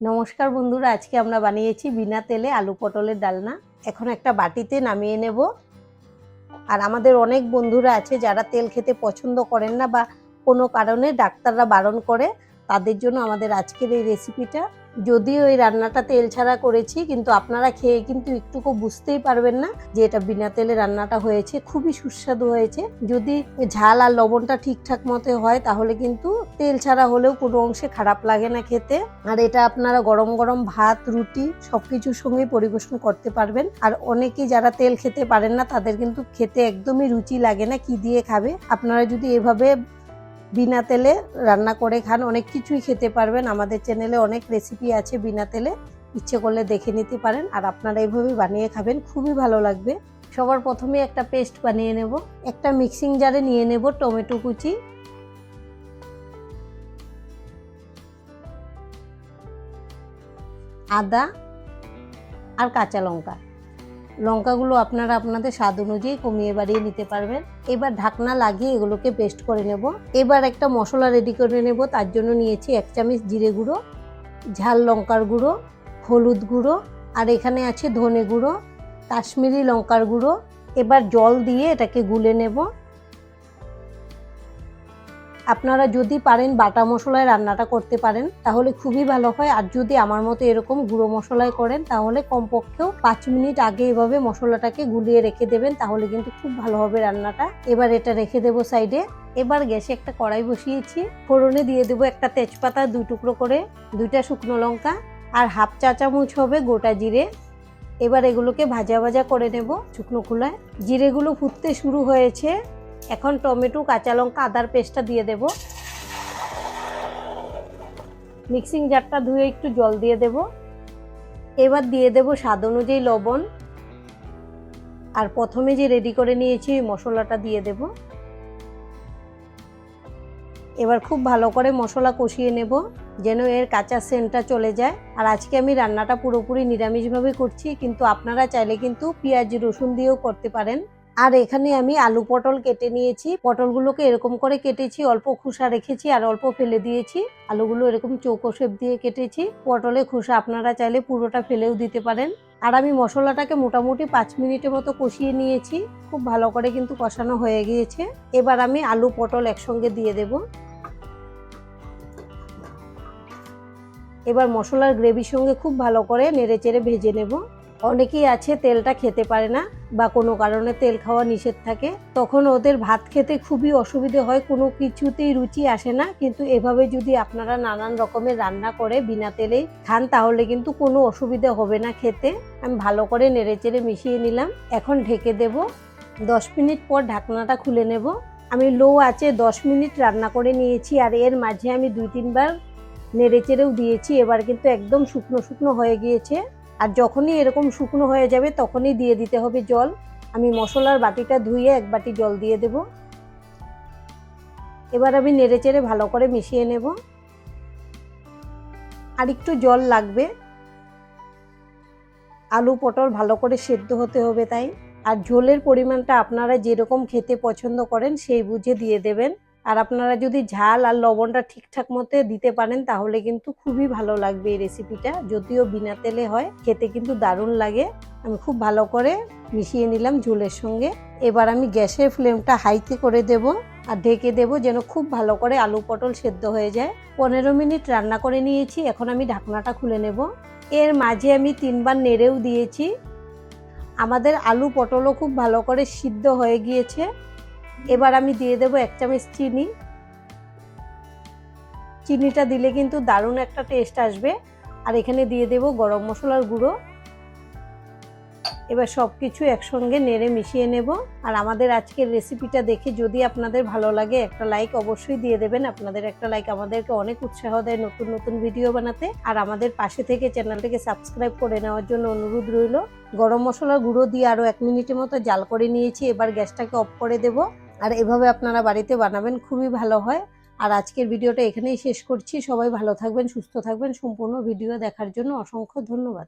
নমস্কার বন্ধুরা, আজকে আমরা বানিয়েছি বিনা তেলে আলু পটলের ডালনা। এখন একটা বাটিতে নামিয়ে নেব। আর আমাদের অনেক বন্ধুরা আছে যারা তেল খেতে পছন্দ করেন না বা কোনো কারণে ডাক্তাররা বারণ করে, তাদের জন্য আমাদের আজকের এই রেসিপিটা যদিও এই রান্নাটা তেল ছাড়া করেছি, কিন্তু আপনারা খেয়ে কিন্তু একটুকু বুঝতেই পারবেন না যে এটা বিনা তেলে রান্নাটা হয়েছে, খুবই সুস্বাদু হয়েছে। যদি ঝাল আর লবণটা ঠিকঠাক মতো হয়, তাহলে কিন্তু তেল ছাড়া হলেও কোনো অংশে খারাপ লাগে না খেতে। আর এটা আপনারা গরম গরম ভাত, রুটি সব কিছুর সঙ্গে পরিবেশন করতে পারবেন। আর অনেকেই যারা তেল খেতে পারেন না, তাদের কিন্তু খেতে একদমই রুচি লাগে না, কি দিয়ে খাবে। আপনারা যদি এভাবে বিনা তেলে রান্না করে খান, অনেক কিছুই খেতে পারবেন। আমাদের চ্যানেলে অনেক রেসিপি আছে বিনা তেলে, ইচ্ছে করলে দেখে নিতে পারেন। আর আপনারা এইভাবে বানিয়ে খাবেন, খুবই ভালো লাগবে। সবার প্রথমে একটা পেস্ট বানিয়ে নেব, একটা মিক্সিং জারে নিয়ে নেব টমেটো কুচি। আদা আর কাঁচা লঙ্কা। লঙ্কাগুলো আপনারা আপনাদের স্বাদ অনুযায়ী কমিয়ে বাড়িয়ে নিতে পারবেন। এবার ঢাকনা লাগিয়ে এগুলোকে পেস্ট করে নেব। এবার একটা মশলা রেডি করে নেব। তার জন্য নিয়েছি এক চামচ জিরে গুঁড়ো, ঝাল লঙ্কার গুঁড়ো, হলুদ গুঁড়ো, আর এখানে আছে ধনে গুঁড়ো, কাশ্মীরি লঙ্কার গুঁড়ো। এবার জল দিয়ে এটাকে গুলে নেব। আপনারা যদি পারেন বাটা মশলায় রান্নাটা করতে পারেন, তাহলে খুবই ভালো হয়। আর যদি আমার মতো এরকম গুঁড়ো মশলায় করেন, তাহলে কমপক্ষেও পাঁচ মিনিট আগে এভাবে মশলাটাকে গুলিয়ে রেখে দেবেন, তাহলে কিন্তু খুব ভালো হবে রান্নাটা। এবার এটা রেখে দেবো সাইডে। এবার গ্যাসে একটা কড়াই বসিয়েছি। ফোড়নে দিয়ে দেবো একটা তেজপাতা দুই টুকরো করে, দুইটা শুকনো লঙ্কা, আর হাফ চা চামচ হবে গোটা জিরে। এবার এগুলোকে ভাজা ভাজা করে নেব শুকনো খোলায়। জিরেগুলো ফুটতে শুরু হয়েছে। এখন টমেটো, কাঁচা লঙ্কা, আদার পেস্টটা দিয়ে দেব। মিক্সিং জারটা ধুয়ে একটু জল দিয়ে দেব। এবার দিয়ে দেব স্বাদ অনুযায়ী লবণ। আর প্রথমে যে রেডি করে নিয়েছি মশলাটা দিয়ে দেব। এবার খুব ভালো করে মশলা কষিয়ে নেব, যেন এর কাঁচা সেন্টটা চলে যায়। আর আজকে আমি রান্নাটা পুরোপুরি নিরামিষভাবে করছি, কিন্তু আপনারা চাইলে কিন্তু পেঁয়াজ, রসুন দিয়েও করতে পারেন। আর এখানে আমি আলু পটল কেটে নিয়েছি। পটলগুলোকে এরকম করে কেটেছি, অল্প খোসা রেখেছি আর অল্প ফেলে দিয়েছি। আলুগুলো এরকম চৌকো শেপ দিয়ে কেটেছি। পটলে খোসা আপনারা চাইলে পুরোটা ফেলেও দিতে পারেন। আর আমি মশলাটাকে মোটামুটি পাঁচ মিনিটের মতো কষিয়ে নিয়েছি। খুব ভালো করে কিন্তু কষানো হয়ে গিয়েছে। এবার আমি আলু পটল একসঙ্গে দিয়ে দেব। এবার মশলার গ্রেভির সঙ্গে খুব ভালো করে নেড়ে চেড়ে ভেজে নেব। অনেকেই আছে তেলটা খেতে পারে না বা কোনো কারণে তেল খাওয়া নিষেধ থাকে। তখন ওদের ভাত খেতে খুবই অসুবিধে হয়, কোনো কিছুতেই রুচি আসে না। কিন্তু এভাবে যদি আপনারা নানান রকমের রান্না করে বিনা তেলেই খান, তাহলে কিন্তু কোনো অসুবিধা হবে না খেতে। আমি ভালো করে নেড়ে চেড়ে মিশিয়ে নিলাম। এখন ঢেকে দেব। দশ মিনিট পর ঢাকনাটা খুলে নেব। আমি লো আছে দশ মিনিট রান্না করে নিয়েছি আর এর মাঝে আমি দুই তিনবার নেড়ে চেড়েও দিয়েছি। এবার কিন্তু একদম শুকনো শুকনো হয়ে গিয়েছে। আর যখনই এরকম শুকনো হয়ে যাবে তখনই দিয়ে দিতে হবে জল। আমি মশলার বাটিটা ধুয়ে এক বাটি জল দিয়ে দেব। এবার আমি নেড়ে চেড়ে ভালো করে মিশিয়ে নেব। আর একটু জল লাগবে। আলু পটল ভালো করে সেদ্ধ হতে হবে তাই। আর ঝোলের পরিমাণটা আপনারা যেরকম খেতে পছন্দ করেন সেই বুঝে দিয়ে দেবেন। আর আপনারা যদি ঝাল আর লবণটা ঠিকঠাক মতো দিতে পারেন, তাহলে কিন্তু খুবই ভালো লাগবে এই রেসিপিটা যদিও বিনা তেলে হয়, খেতে কিন্তু দারুণ লাগে। আমি খুব ভালো করে মিশিয়ে নিলাম ঝোলের সঙ্গে। এবার আমি গ্যাসের ফ্লেমটা হাইতে করে দেব আর ঢেকে দেব যেন খুব ভালো করে আলু পটল সেদ্ধ হয়ে যায়। পনেরো মিনিট রান্না করে নিয়েছি, এখন আমি ঢাকনাটা খুলে নেব। এর মাঝে আমি তিনবার নেড়েও দিয়েছি। আমাদের আলু পটলও খুব ভালো করে সিদ্ধ হয়ে গিয়েছে। এবার আমি দিয়ে দেবো এক চামচ চিনি। চিনিটা দিলে কিন্তু দারুণ একটা টেস্ট আসবে। আর এখানে দিয়ে দেব গরম মশলার গুঁড়ো। এবার সব কিছু একসঙ্গে নেড়ে মিশিয়ে নেব। আর আমাদের আজকের রেসিপিটা দেখে যদি আপনাদের ভালো লাগে, একটা লাইক অবশ্যই দিয়ে দেবেন। আপনাদের একটা লাইক আমাদেরকে অনেক উৎসাহ দেয় নতুন নতুন ভিডিও বানাতে। আর আমাদের পাশে থেকে চ্যানেলটিকে সাবস্ক্রাইব করে নেওয়ার জন্য অনুরোধ রইল। গরম মশলার গুঁড়ো দিয়ে আরও এক মিনিটের মতো জাল করে নিয়েছি। এবার গ্যাসটাকে অফ করে দেব। আর এভাবে আপনারা বাড়িতে বানাবেন খুবই ভালো হয়। আর আজকের ভিডিওটা এখানেই শেষ করছি। সবাই ভালো থাকবেন, সুস্থ থাকবেন। সম্পূর্ণ ভিডিও দেখার জন্য অসংখ্য ধন্যবাদ।